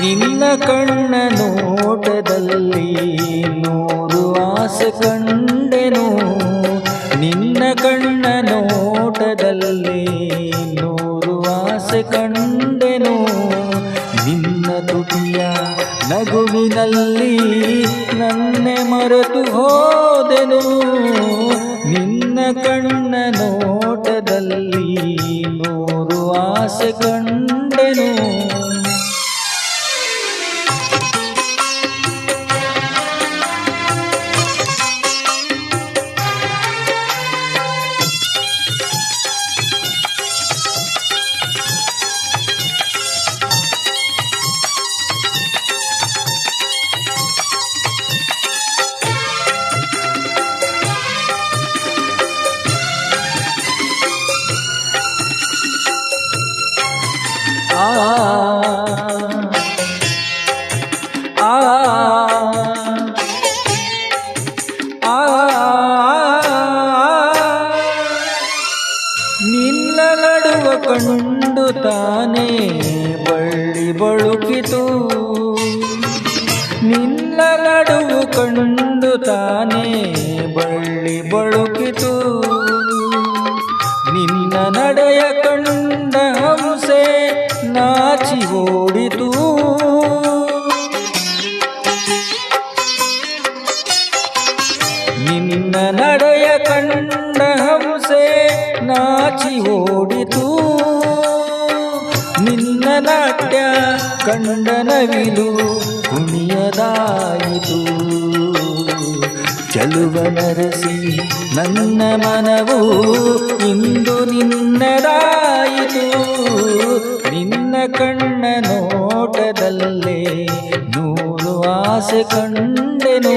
ನಿನ್ನ ಕಣ್ಣ ನೋಟದಲ್ಲಿ ನೂರು ಆಸೆ ಕಂಡೆನು. ನಿನ್ನ ಕಣ್ಣ ನೋಟದಲ್ಲಿ ನೂರು ಆಸೆ ಕಂಡೆನು. ನಿನ್ನ ತುಟಿಯ ನಗುವಿನಲ್ಲಿ ನನ್ನೆ ಮರೆತು ಹೋದೆನು. ನಿನ್ನ ಕಣ್ಣ ನೋಟದಲ್ಲಿ ನೂರು ಆಸೆ ಕಂಡೆನು. ಕಂಡು ತಾನೇ ಬಳ್ಳಿ ಬಳುಕಿತು. ನಿನ್ನ ನಡುವು ಕಂಡು ತಾನೇ ಬಳ್ಳಿ ಬಳುಕಿತು. ನಿನ್ನ ನಡೆಯ ಕಂಡ ನಾಚಿ ಓಡಿತು ನಿನ್ನ ನಡೆಯ ಕಂಡ ಹಂಸೆ ನಾಚಿ ಓಡಿತು ನಿನ್ನ ನಾಟ್ಯ ಕಂಡ ನವಿಲು ಕುಣಿಯದಾಯಿತು. ಚಲುವ ನರಸಿ ನನ್ನ ಮನವು ಇಂದು ನಿನ್ನದಾಯಿತು. ನಿನ್ನ ಕಣ್ಣ ನೋಟದಲ್ಲಿ ನೂರು ಆಸೆ ಕಂಡೆನು.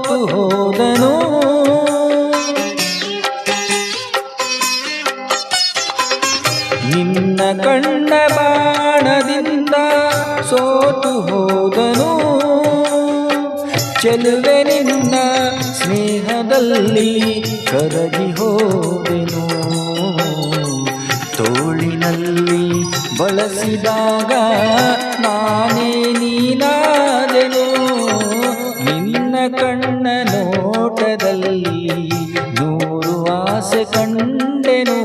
ಸೋತು ಹೋದನು. ನಿನ್ನ ಕಣ್ಣ ಬಾಣದಿಂದ ಸೋತು ಹೋದನು. ಚೆಲುವೆ ನಿನ್ನ ಸ್ನೇಹದಲ್ಲಿ ಕರಗಿ ಹೋದೆನು. ತೋಳಿನಲ್ಲಿ ಬಳಸಿದಾಗ ಕಂಡೆನು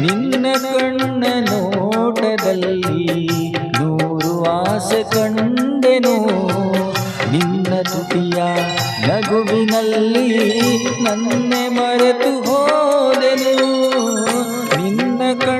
ನಿನ್ನ ಕಣ್ಣ ನೋಟದಲ್ಲಿ ನೂರು ಆಸೆ ಕಂಡೆನು. ನಿನ್ನ ತುಟಿಯ ನಗುವಿನಲ್ಲಿ ನನ್ನೆ ಮರೆತು